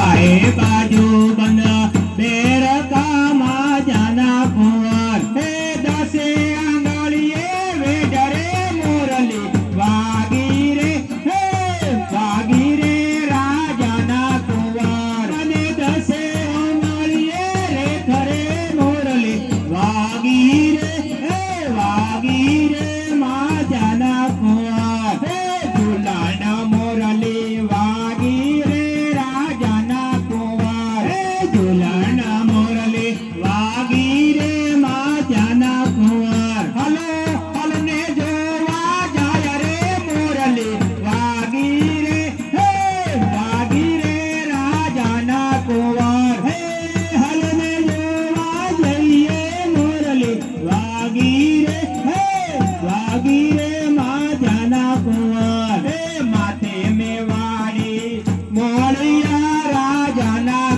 bye bye. લાગી રે લાગી રે મા જાના કુંવર